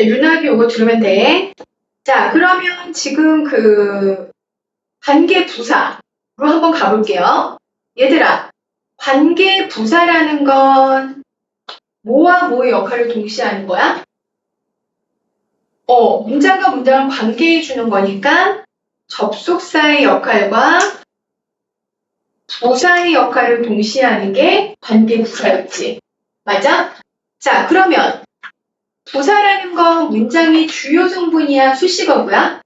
자, 윤학이 요거 들으면 돼. 자, 그러면 지금 그 관계 부사로 한번 가볼게요. 얘들아, 관계 부사라는 건 뭐와 뭐의 역할을 동시에 하는 거야? 어, 문장과 문장을 관계해 주는 거니까 접속사의 역할과 부사의 역할을 동시에 하는 게 관계 부사였지. 맞아? 자, 그러면 부사라는 건 문장의 주요 성분이야, 수식어구야?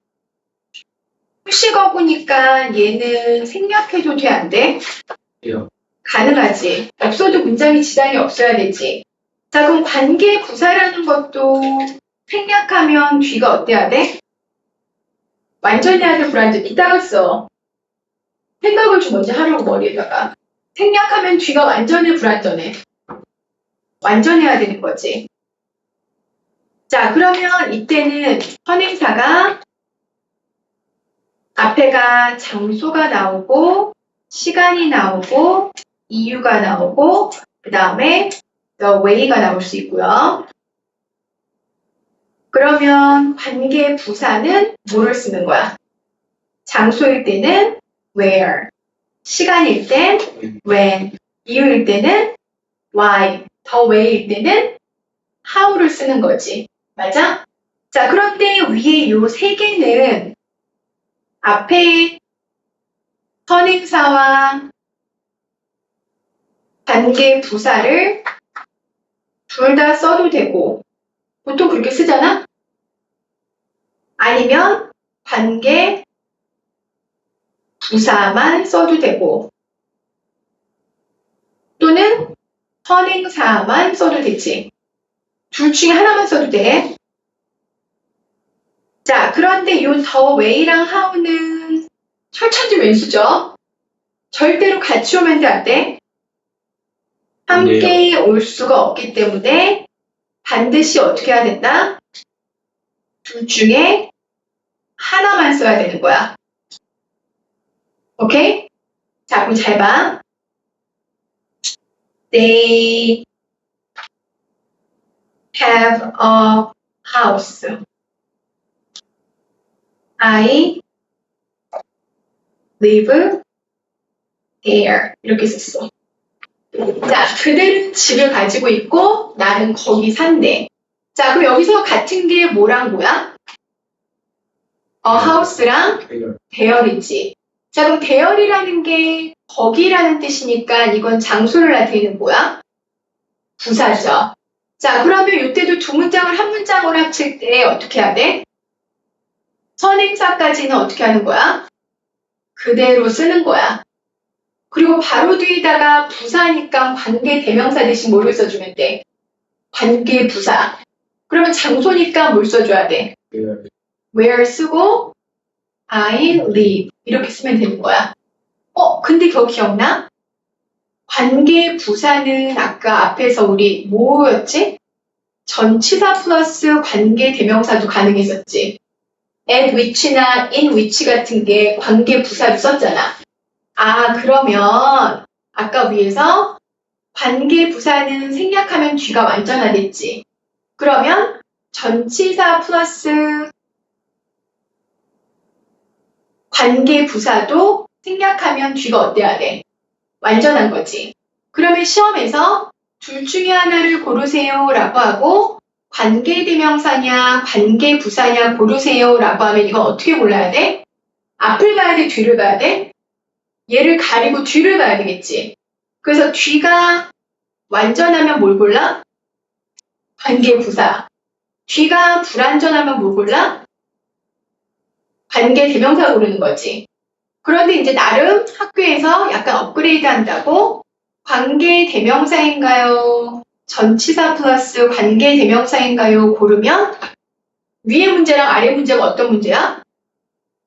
수식어구니까 얘는 생략해도 돼, 안 돼? 돼요. 가능하지. 없어도 문장에 지장이 없어야 되지. 자, 그럼 관계 부사라는 것도 생략하면 뒤가 어때야 돼? 완전히 해야 돼, 불완전. 이따가 써. 생각을 좀 먼저 하려고 머리에다가. 생략하면 뒤가 완전해, 불완전해. 완전해야 되는 거지. 자, 그러면 이때는 선행사가 앞에가 장소가 나오고, 시간이 나오고, 이유가 나오고, 그 다음에 the way가 나올 수 있고요. 그러면 관계 부사는 뭐를 쓰는 거야? 장소일 때는 where, 시간일 땐 when, 이유일 때는 why, the way일 때는 how를 쓰는 거지. 맞아? 자, 그런데 위에 요 세 개는 앞에 선행사와 관계 부사를 둘 다 써도 되고, 보통 그렇게 쓰잖아? 아니면 관계 부사만 써도 되고, 또는 선행사만 써도 되지. 둘 중에 하나만 써도 돼. 자, 그런데 요더 웨이랑 하우는 철천지 왼수죠? 절대로 같이 오면 돼, 안 돼? 함께 올 수가 없기 때문에 반드시 어떻게 해야 된다? 둘 중에 하나만 써야 되는 거야. 오케이? 자, 그럼 잘 봐. They have a house. I live there. 이렇게 썼어. 자, 그들은 집을 가지고 있고 나는 거기 산대. 자, 그럼 여기서 같은 게 뭐랑 뭐야? 어, 돼요. 대열이지. 자, 그럼 대열이라는 게 거기라는 뜻이니까 이건 장소를 나타내는 뭐야? 부사죠. 자, 그러면 이때도 두 문장을 한 문장으로 합칠 때 어떻게 해야 돼? 선행사까지는 어떻게 하는 거야? 그대로 쓰는 거야. 그리고 바로 뒤에다가 부사니까 관계 대명사 대신 뭐를 써주면 돼? 관계 부사. 그러면 장소니까 뭘 써줘야 돼? 돼요. where 쓰고 I live 이렇게 쓰면 되는 거야. 어, 근데 그거 기억나? 관계 부사는 아까 앞에서 우리 뭐였지? 전치사 플러스 관계 대명사도 가능했었지. at which나 in which 같은 게 관계 부사를 썼잖아. 아, 그러면 아까 위에서 관계 부사는 생략하면 뒤가 완전하겠지. 그러면 전치사 플러스 관계 부사도 생략하면 뒤가 어때야 돼? 완전한 거지. 그러면 시험에서 둘 중에 하나를 고르세요 라고 하고 관계 대명사냐 관계 부사냐 고르세요 라고 하면 이거 어떻게 골라야 돼? 앞을 가야 돼? 뒤를 가야 돼? 얘를 가리고 뒤를 가야 되겠지. 그래서 뒤가 완전하면 뭘 골라? 관계 부사. 뒤가 불완전하면 뭘 골라? 관계 대명사 고르는 거지. 그런데 이제 나름 학교에서 약간 업그레이드 한다고 관계 대명사인가요? 전치사 플러스 관계 대명사인가요? 고르면 위에 문제랑 아래 문제가 어떤 문제야?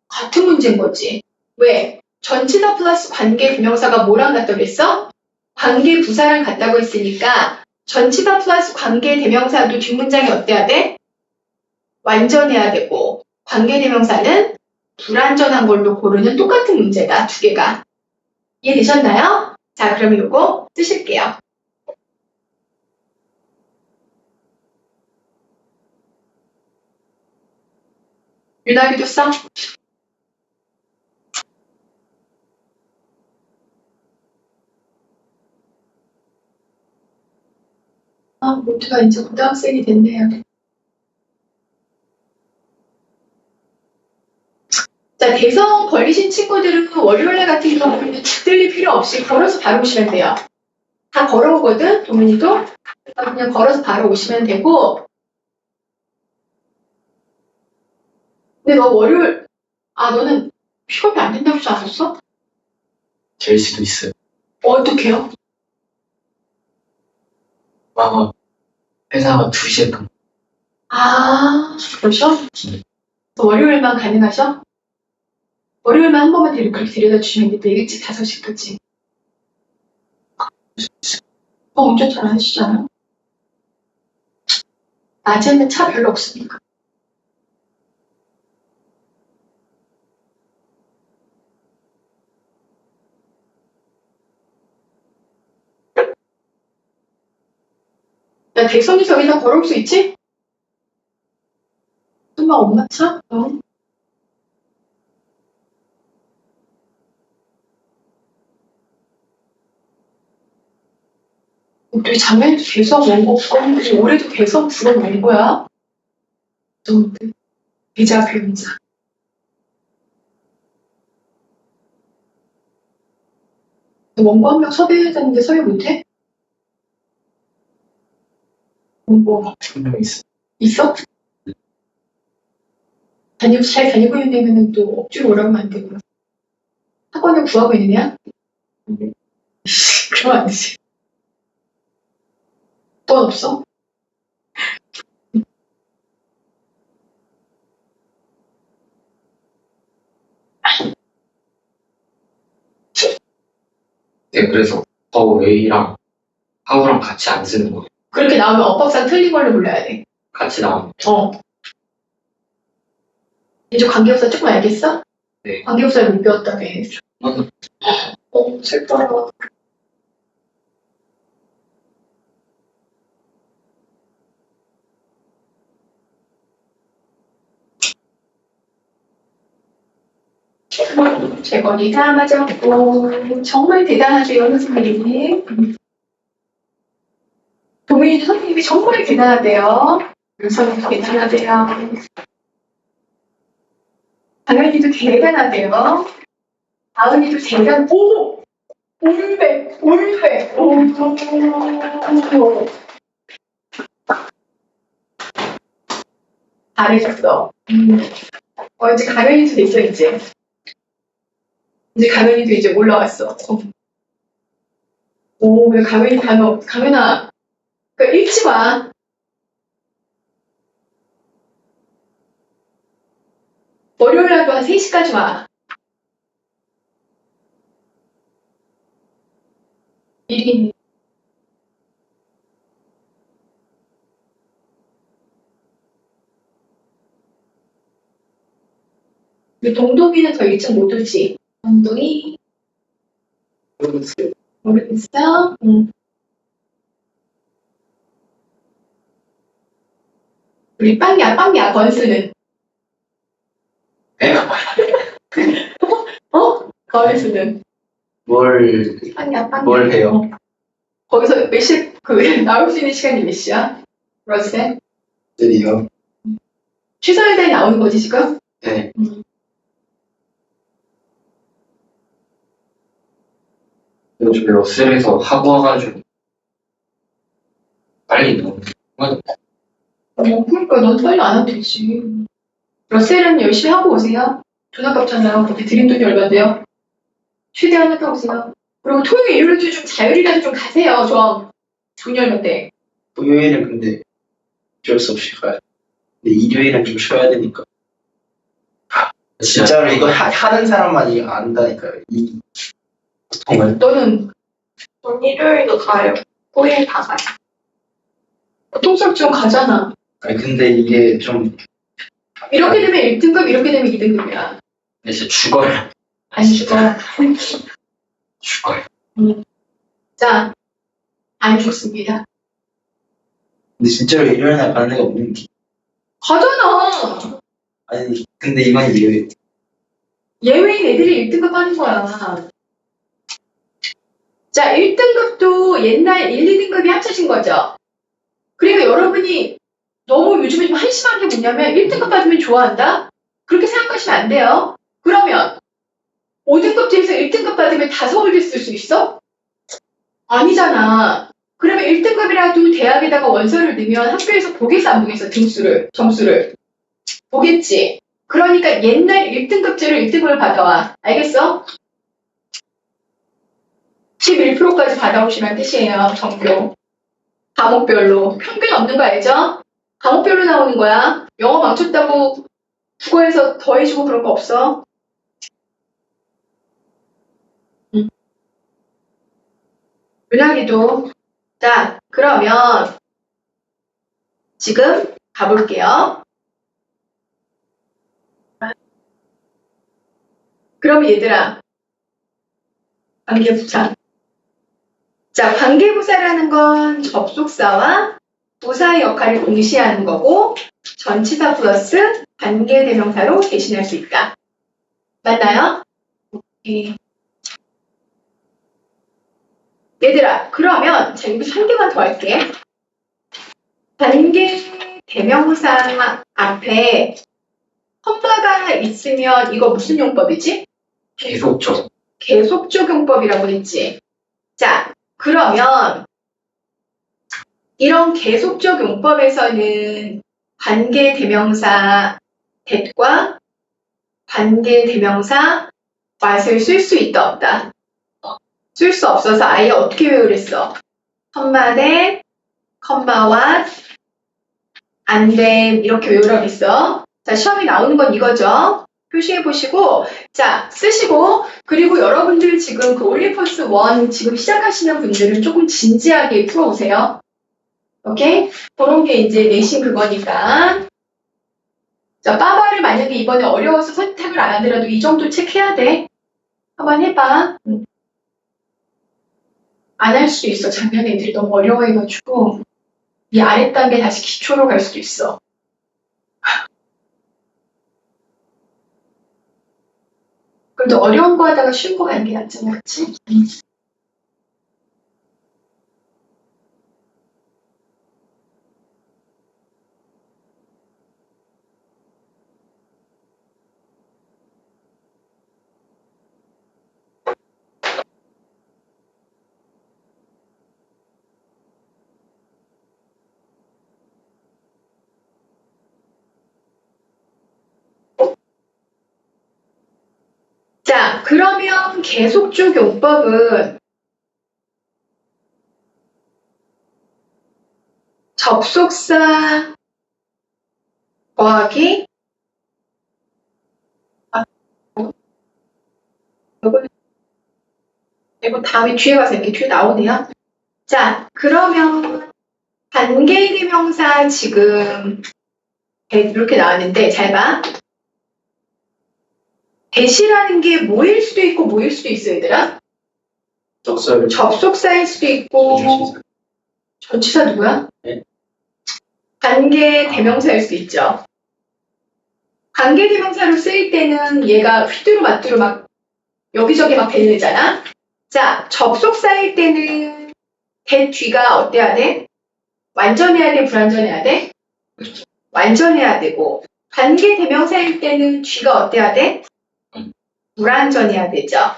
같은 문제인 거지. 왜? 전치사 플러스 관계 대명사가 뭐랑 같다고 했어? 관계 부사랑 같다고 했으니까 전치사 플러스 관계 대명사도 뒷문장이 어때야 돼? 완전해야 되고 관계 대명사는 불완전한 걸로 고르는 똑같은 문제다. 두 개가. 이해되셨나요? 자, 그러면 요거 쓰실게요. 유나기도 써? 아, 모두가 이제 고등학생이 됐네요. 대성 걸리신 친구들은 월요일날 같은 경우는 들릴 필요 없이 걸어서 바로 오시면 돼요. 다 걸어오거든, 도민이도. 그냥 걸어서 바로 오시면 되고. 근데 너 월요일, 아, 너는 픽업이 안 된다고 하지 않았어? 될 수도 있어요. 어떡해요? 아마 회사가 2시에 끝. 아, 그러셔? 월요일만 가능하셔? 월요일만 한 번만 데리고 그렇게 데려다 주시면 되는데 일찍 5시까지. 어, 운전 잘안 하시잖아. 낮에는 차 별로 없으니까. 야, 대선이 저기다 걸어올 수 있지? 엄마 엄마 차? 어. 우리 작년에도 개성 온 거, 어, 올해도 개성 부러 온 거야? 좋은데. 비자 배우자. 원고 한 명 섭외해야 되는데 섭외 못해? 원고 한명 있어. 있어? 다니고 잘 다니고 있는 애면은 또 억지로 오라고 하면 안 되고 학원을 구하고 있는 애야? 그러면 안 되지 돈 없어? 네, 그래서 더 웨이랑 하우랑 같이 안 쓰는 거예요. 그렇게 나오면 엇박사 틀린 걸로 불러야 돼 같이 나오면. 어. 이제 관계없어 조금 알겠어? 네. 관계없어를 못 배웠다며 저는 어, 슬퍼 라 재건이 다 맞았고 정말 대단하세요 선생님이 도민이 선생님이 정말 대단하대요. 선생님도 대단하대요. 당연히도 대단하대요. 다은이도 대단 오! 올백 올백 오! 잘해줬어. 음. 어 이제 가면이도 됐어 이제 이제 가면이도 이제 올라왔어. 어. 오, 왜 가면이 가면, 가면아, 그 일찍 와. 월요일 날도 한 3시까지 와. 일이 동동이는 더 일찍 못 오지. 동동이 모르겠어요. 모르겠어? 응. 우리 빵야, 빵야, 건수는. 내가 어? 건수는. 뭘, 빵야, 빵야. 뭘 해요? 어. 거기서 몇 시, 그, 나올 수 있는 시간이 몇 시야? 러셀? 드디어. 취소일에 나오는 거지, 지금? 네. 음. 요즘 러셀에서 하고 와가지고 빨리 너무 어, 그러니까 넌 빨리 안 하면 되지. 러셀은 열심히 하고 오세요. 돈 아깝잖아요. 거기 드린 돈이 얼마인데요? 최대한 하다 오세요. 그리고 토요일, 일요일도 좀 자율이라도 좀 가세요, 좀. 정렬 때. 토요일은 근데 어쩔 수 없이 가야 돼. 근데 일요일은 좀 쉬어야 되니까. 진짜 진짜로 이거 하, 하는 사람만 이거 안다니까요. 이 보통은. 너는? 전 일요일도 가요. 토요일 다 가요. 통속 좀 가잖아. 아니 근데 이게 좀 이렇게 되면 1등급, 이렇게 되면 2등급이야. 진짜 죽어요. 안 죽어. 죽어요. 자, 안 죽습니다. 근데 진짜로 일요일 날 가는 애가 없는 게 가잖아. 아니, 근데 이건 예외. 예외인 애들이 1등급 하는 거야. 자, 1등급도 옛날 1, 2등급이 합쳐진 거죠. 그러니까 여러분이 너무 요즘에 좀 한심한 게 뭐냐면 1등급 받으면 좋아한다? 그렇게 생각하시면 안 돼요. 그러면 5등급 중에서 1등급 받으면 다 서울대 쓸 수 있어? 아니잖아. 그러면 1등급이라도 대학에다가 원서를 넣으면 학교에서 보겠어 안 보겠어 등수를 점수를 보겠지. 그러니까 옛날 1등급제로 1등급을 받아와. 알겠어? 11%까지 받아오시면 뜻이에요. 전교. 과목별로. 평균 없는 거 알죠? 과목별로 나오는 거야. 영어 망쳤다고 국어에서 더해주고 그런 거 없어. 응. 윤학이도. 자, 그러면 지금 가볼게요. 그럼 얘들아, 관계부사. 자, 관계부사라는 건 접속사와 부사의 역할을 동시에 하는 거고, 전치사 플러스 관계대명사로 대신할 수 있다. 맞나요? 오케이. 얘들아, 그러면 자, 여기서 한 개만 더 할게. 관계 대명사 앞에 컴마가 있으면 이거 무슨 용법이지? 계속적. 계속 적 용법이라고 했지. 자, 그러면 이런 계속 적 용법에서는 관계 대명사 that과 관계 대명사 what을 쓸 수 있다 없다. 쓸 수 없어서 아예 어떻게 외우랬어? 컴마 that, 컴마 what, 안 됨, 이렇게 외우라고 했어. 자, 시험에 나오는 건 이거죠. 표시해 보시고, 자, 쓰시고, 그리고 여러분들 지금 그 올리퍼스 1 지금 시작하시는 분들은 조금 진지하게 풀어보세요. 오케이? 그런 게 이제 내신 그거니까. 자, 빠바를 만약에 이번에 어려워서 선택을 안 하더라도 이 정도 체크해야 돼. 한번 해봐. 안할 수도 있어. 작년 애들이 너무 어려워해가지고. 이 아래 단계 다시 기초로 갈 수도 있어. 그래도 어려운 거 하다가 쉬운 거 가는 게 낫잖아, 그치? 자, 그러면 계속적 용법은 접속사 더하기 아, 어? 이거 다음에 뒤에 가서 이렇게 뒤에 나오네요. 자, 그러면 관계대명사 지금 이렇게 나왔는데 잘 봐. 대시라는 게 뭐일 수도 있고 뭐일 수도 있어 얘들아. 적설. 접속사일 수도 있고 전치사. 전치사 누구야? 네. 관계 대명사일 수 있죠. 관계 대명사로 쓰일 때는 얘가 휘두루 마뚜루 막 여기저기 막 들리잖아. 자, 접속사일 때는 대 뒤가 어때야 돼? 완전해야 돼? 불완전해야 돼? 완전해야 되고 관계 대명사일 때는 뒤가 어때야 돼? 불완전해야 되죠.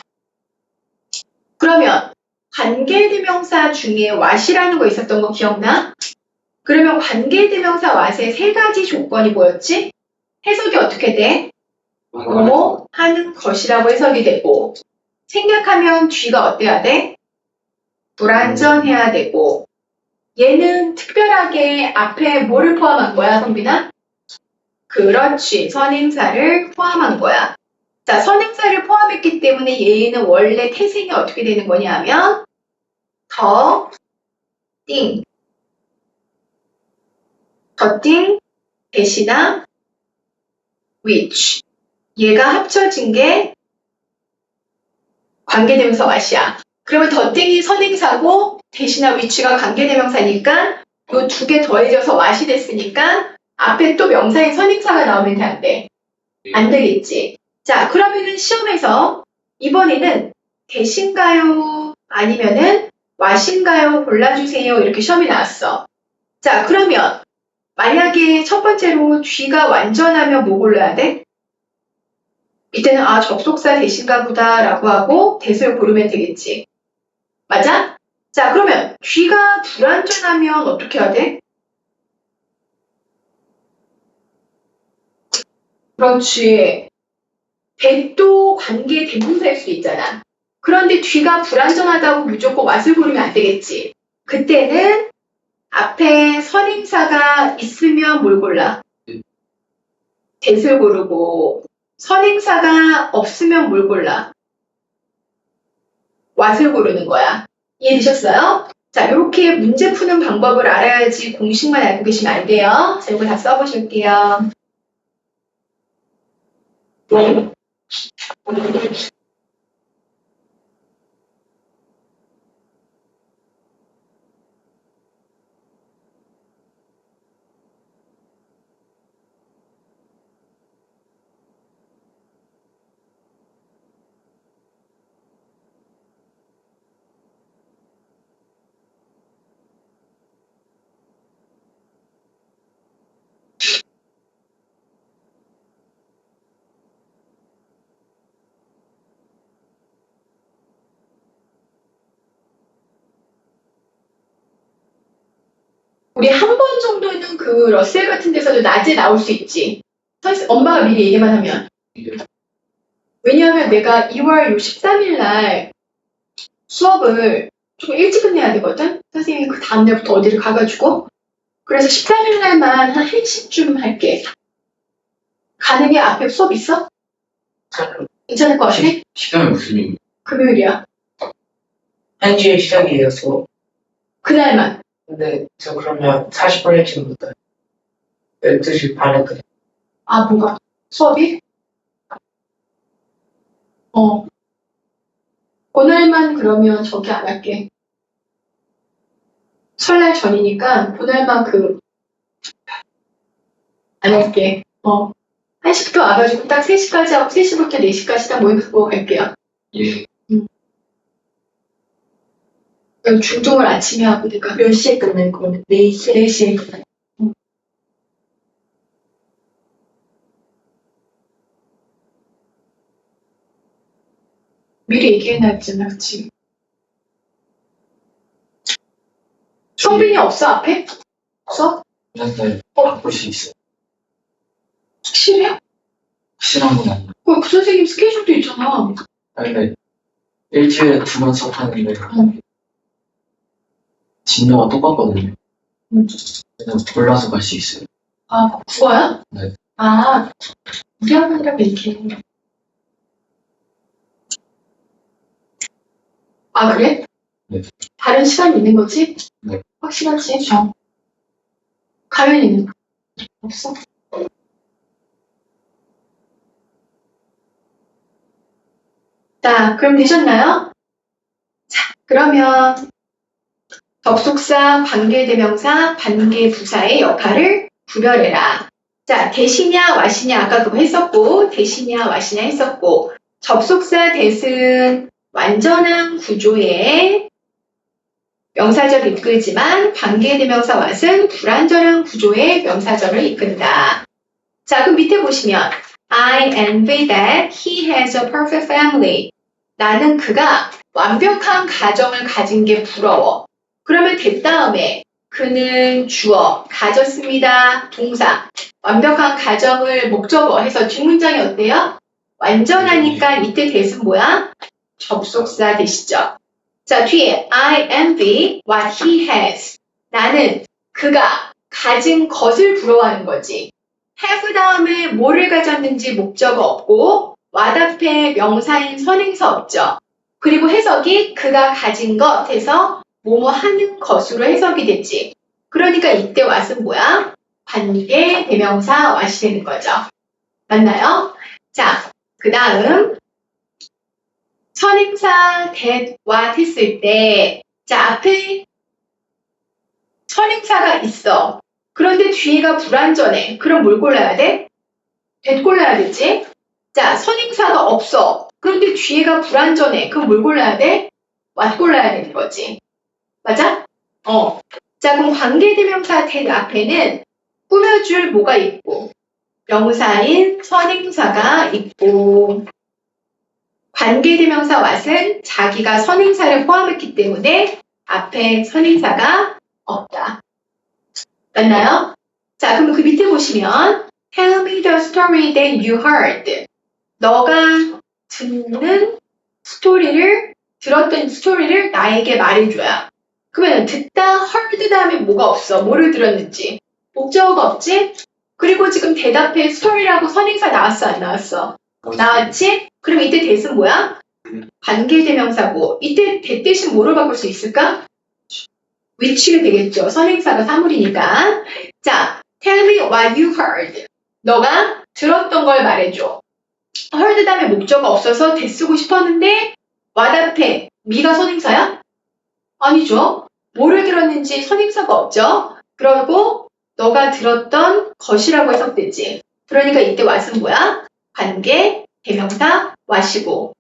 그러면 관계대명사 중에 what이라는 거 있었던 거 기억나? 그러면 관계대명사 what의 세 가지 조건이 뭐였지? 해석이 어떻게 돼? 뭐뭐 하는 것이라고 해석이 되고 생략하면 뒤가 어때야 돼? 불완전해야 되고 얘는 특별하게 앞에 뭐를 포함한 거야, 성빈아? 그렇지, 선행사를 포함한 거야. 자, 선행사를 포함했기 때문에 얘는 원래 태생이 어떻게 되는 거냐면 더, 띵, 더, 띵, 대신나 which. 얘가 합쳐진 게 관계대명사 what이야. 그러면 더, 띵이 선행사고 대신나 which가 관계대명사니까 요두개 더해져서 what이 됐으니까 앞에 또 명사인 선행사가 나오면 돼, 안 돼? 안 되겠지. 자, 그러면은 시험에서 이번에는 대신가요? 아니면은 와신가요? 골라주세요. 이렇게 시험이 나왔어. 자, 그러면 만약에 첫 번째로 뒤가 완전하면 뭐 골라야 돼? 이때는 아, 접속사 대신가 보다 라고 하고 대수를 고르면 되겠지. 맞아? 자, 그러면 뒤가 불완전하면 어떻게 해야 돼? 그렇지. 대도 관계 대명사일 수 있잖아. 그런데 뒤가 불완전하다고 무조건 왓을 고르면 안 되겠지. 그때는 앞에 선행사가 있으면 뭘 골라? 대을 고르고 선행사가 없으면 뭘 골라? 왓을 고르는 거야. 이해되셨어요? 자, 이렇게 문제 푸는 방법을 알아야지 공식만 알고 계시면 안 돼요. 자, 이거 다 써보실게요. which 우리 한 번 정도는 그 러셀 같은 데서도 낮에 나올 수 있지. 선생- 엄마가 미리 얘기만 하면. 왜냐하면 내가 2월 13일 날 수업을 조금 일찍 끝내야 되거든? 선생님이 그 다음날부터 어디를 가가지고. 그래서 13일 날만 한 1시쯤 할게. 가능해? 앞에 수업 있어? 괜찮을 것 같아? 시간이 무슨 일? 금요일이야. 한 주에 시작이에요, 수업. 그날만. 근데 저 그러면 40분 일찍부터 12시 반에 끝. 아, 뭐가? 수업이? 어. 그날만 그러면 저기 안 할게. 설날 전이니까 그날만 그, 안 할게. 어. 1시부터 와가지고 딱 3시까지 하고 3시부터 4시까지 딱 모임하고 갈게요. 예. 그럼 중종을 아침에 하고 내가 몇 시에 끝낼 거는? 4시. 4시에. 응. 미리 얘기해놔야잖아, 그치? 성빈이 없어, 앞에? 없어? 근데 바꿀 수 있어요. 확실해? 확실한 건 아니에요. 그, 그 선생님 스케줄도 있잖아. 근데 일주일에 두 번 수업하는데 응. 진도가 똑같거든요. 응. 그냥 골라서 갈 수 있어요. 아, 국어야? 네. 아, 우리 학원이라고 이렇게. 아, 그래? 네. 다른 시간이 있는 거지? 네. 확실하지? 정. 가연이는? 없어? 자, 그럼 되셨나요? 자, 그러면 접속사, 관계대명사, 관계부사의 역할을 구별해라. 자, 대시냐, 와시냐, 아까 그거 했었고, 대시냐, 와시냐 했었고, 접속사 대은 완전한 구조의 명사절 이끌지만 관계대명사 왓은 불완전한 구조의 명사절을 이끈다. 자, 그럼 밑에 보시면 I envy that he has a perfect family. 나는 그가 완벽한 가정을 가진 게 부러워. 그러면 된 다음에 그는 주어 가졌습니다. 동사 완벽한 가정을 목적어 해서 뒷문장이 어때요? 완전하니까 이때 대은 뭐야? 접속사 되시죠. 자, 뒤에 I envy what he has. 나는 그가 가진 것을 부러워하는 거지. have 다음에 뭐를 가졌는지 목적어 없고 what 앞에 명사인 선행사 없죠. 그리고 해석이 그가 가진 것 해서 뭐뭐 하는 것으로 해석이 됐지. 그러니까 이때 what은 뭐야? 관계 대명사 what이 되는 거죠. 맞나요? 자, 그 다음 선행사 that what 했을 때 자, 앞에 선행사가 있어. 그런데 뒤가 불완전해. 그럼 뭘 골라야 돼? that 골라야 되지. 자, 선행사가 없어. 그런데 뒤에가 불완전해. 그럼 뭘 골라야 돼? what 골라야 되는 거지. 맞아? 어. 자, 그럼 관계대명사 that 앞에는 꾸며줄 뭐가 있고, 명사인 선행사가 있고, 관계대명사 what은 자기가 선행사를 포함했기 때문에 앞에 선행사가 없다. 맞나요? 자, 그럼 그 밑에 보시면 Tell me the story that you heard. 너가 듣는 스토리를 들었던 스토리를 나에게 말해줘야. 그러면 듣다 heard 다음에 뭐가 없어? 뭐를 들었는지 목적어가 없지? 그리고 지금 대답해 스토리라고 선행사 나왔어 안 나왔어? 나왔지? 그럼 이때 대신 뭐야? 관계대명사고 이때 대 대신 뭐로 바꿀 수 있을까? which가 되겠죠. 선행사가 사물이니까. 자, tell me what you heard. 너가 들었던 걸 말해줘. heard 다음에 목적어 없어서 대 쓰고 싶었는데 what 앞에 미가 선행사야? 아니죠. 뭐를 들었는지 선행사가 없죠. 그리고 너가 들었던 것이라고 해석되지. 그러니까 이때 what은 뭐야? 관계, 대명사, what이고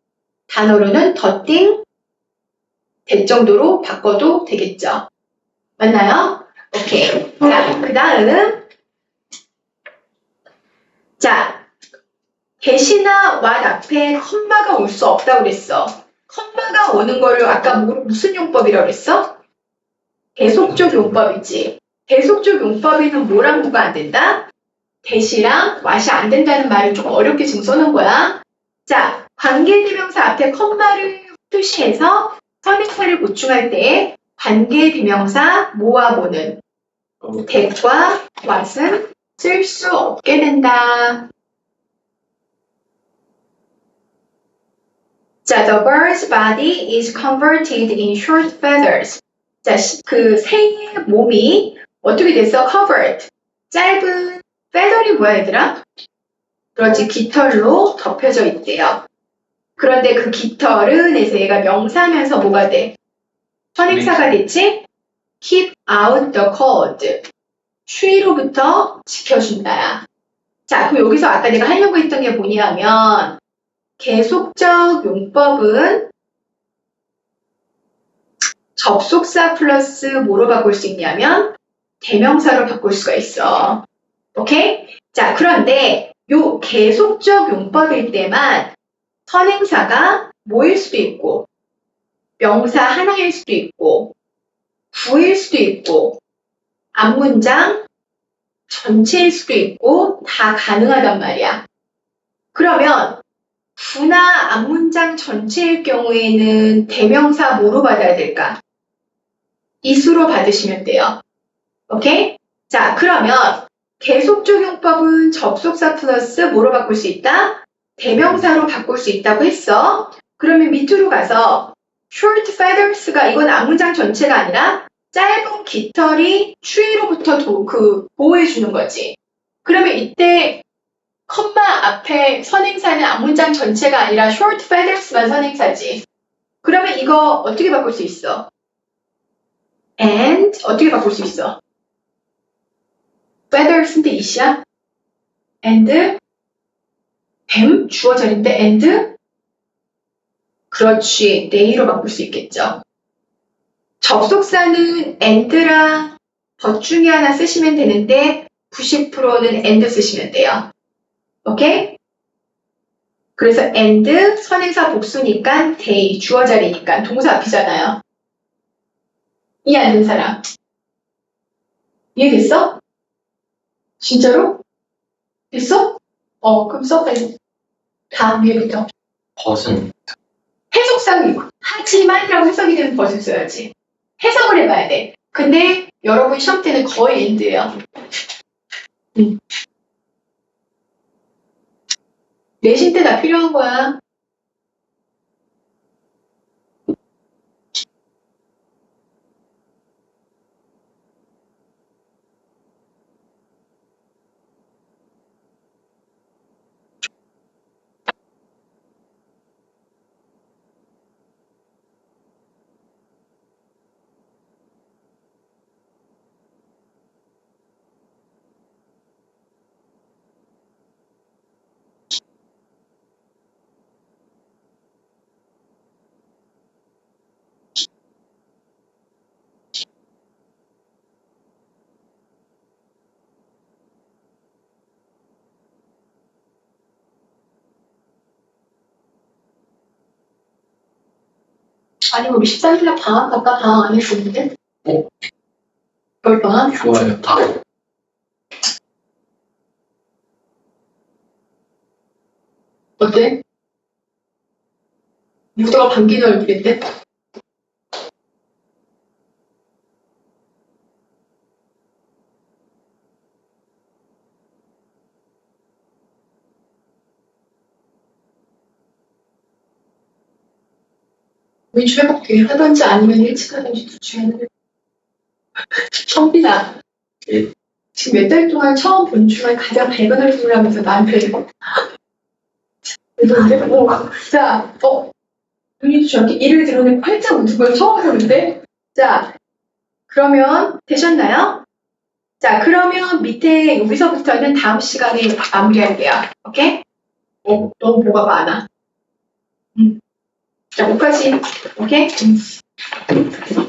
단어로는 더띵, 될 정도로 바꿔도 되겠죠. 맞나요? 오케이. 자, 그 다음. 자, 대시나 what 앞에 컴마가 올 수 없다고 그랬어. 컴마가 오는 거를 아까 뭐- 무슨 용법이라고 그랬어? 계속적 용법이지. 계속적 용법에는 뭐랑 뭐가 안 된다? 대시랑 what이 안 된다는 말을 조금 어렵게 지금 써놓은 거야. 자, 관계대명사 앞에 컴마를 표시해서 선행사를 보충할 때 관계대명사 뭐와 뭐는 that과 what은 쓸 수 없게 된다. 자, the bird's body is converted in short feathers. 자, 시- 그 새의 몸이 어떻게 됐어? covered. 짧은 feather이 뭐야, 얘들아? 그렇지, 깃털로 덮여져 있대요. 그런데 그 깃털은 에서 얘가 명사면서 뭐가 돼? 선행사가 됐지? keep out the cold. 추위로부터 지켜준다야. 자, 그럼 여기서 아까 내가 하려고 했던 게 뭐냐면, 계속적 용법은 접속사 플러스 뭐로 바꿀 수 있냐면, 대명사로 바꿀 수가 있어. 오케이? 자, 그런데 요 계속적 용법일 때만 선행사가 뭐일 수도 있고, 명사 하나일 수도 있고, 부일 수도 있고, 앞문장 전체일 수도 있고, 다 가능하단 말이야. 그러면, 부나 앞문장 전체일 경우에는 대명사 뭐로 받아야 될까? 이수로 받으시면 돼요. 오케이? 자, 그러면 계속 적 용법은 접속사 플러스 뭐로 바꿀 수 있다? 대명사로 바꿀 수 있다고 했어. 그러면 밑으로 가서 short feathers가 이건 앞문장 전체가 아니라 짧은 깃털이 추위로부터 도- 그 보호해 주는 거지. 그러면 이때 컴마 앞에 선행사는 앞문장 전체가 아니라 short feathers만 선행사지. 그러면 이거 어떻게 바꿀 수 있어? And 어떻게 바꿀 수 있어? feathers인데 이시야? and 뱀 주어 자리인데 and 그렇지 네이로 바꿀 수 있겠죠. 접속사는 and랑 것 중에 하나 쓰시면 되는데 90%는 and 쓰시면 돼요. 오케이? 그래서 and 선행사 복수니까 they 주어 자리니까 동사 앞이잖아요. 안된 사람? 이해됐어? 진짜로? 됐어? 어, 그럼 써봐. 다음 위에부터. 벗은 해석상 하지만이라고 해석이 되는 것을 써야지. 해석을 해봐야 돼. 근데 여러분 시험 때는 거의 엔드예요. 음. 내신 때 다 필요한 거야. 아니, 우리 13일날 방학 갈까? 방학 안 했었는데? 어? 겨울방학? 좋아요. 다. 어때? 무더가 반기는 얼굴인데? 위주해볼게. 하던지 아니면 일찍 하던지 둘 중에. 성빈아. 예. 지금 몇 달 동안 처음 본 중에 가장 밝은 얼굴을 하면서 나한테 이런데? 어, 자, 어, 눈이 저렇게 이를 드러내고 활짝 웃은 걸 처음 보는데? 자, 그러면 되셨나요? 자, 그러면 밑에 여기서부터는 다음 시간에 마무리할게요. 오케이? 어, 너무 뭐가 많아. 음. 자, 5까지. 오케이? 음.